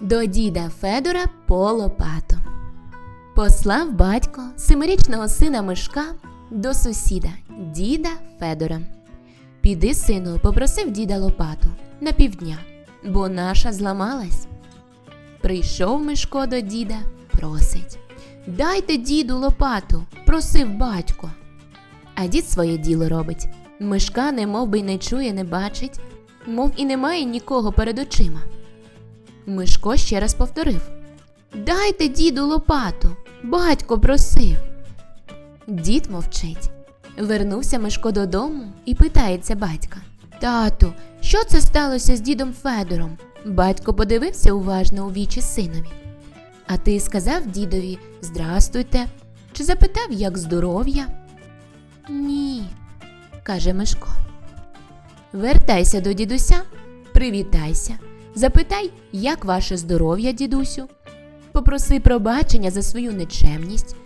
До діда Федора по лопату. Послав батько семирічного сина Мишка до сусіда, діда Федора. Піди, сину, попросив діда лопату на півдня, бо наша зламалась. Прийшов Мишко до діда, просить. Дайте діду лопату, просив батько. А дід своє діло робить. Мишка не мов би й не чує, не бачить, мов і немає нікого перед очима. Мишко ще раз повторив Дайте діду лопату, батько просив. Дід мовчить. Вернувся Мишко додому і питається батька Тату, що це сталося з дідом Федором? Батько подивився уважно у вічі синові. А ти сказав дідові Здрастуйте, чи запитав, як здоров'я? Ні, каже Мишко. Вертайся до дідуся, привітайся, запитай, як ваше здоров'я, дідусю. Попроси пробачення за свою нечемність.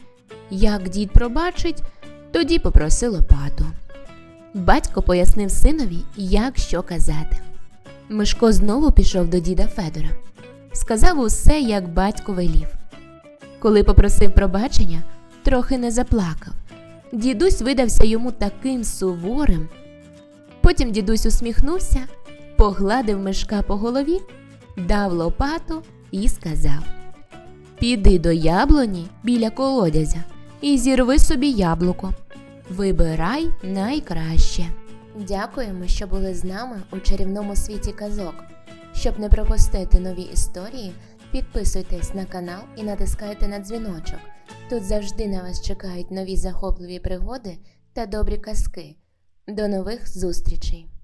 Як дід пробачить, тоді попроси лопату. Батько пояснив синові, як що казати. Мишко знову пішов до діда Федора. Сказав усе, як батько велів. Коли попросив пробачення, трохи не заплакав. Дідусь видався йому таким суворим. Потім дідусь усміхнувся, погладив мишка по голові, дав лопату і сказав: Піди до яблуні біля колодязя і зірви собі яблуко. Вибирай найкраще. Дякуємо, що були з нами у чарівному світі казок. Щоб не пропустити нові історії, підписуйтесь на канал і натискайте на дзвіночок. Тут завжди на вас чекають нові захопливі пригоди та добрі казки. До нових зустрічей!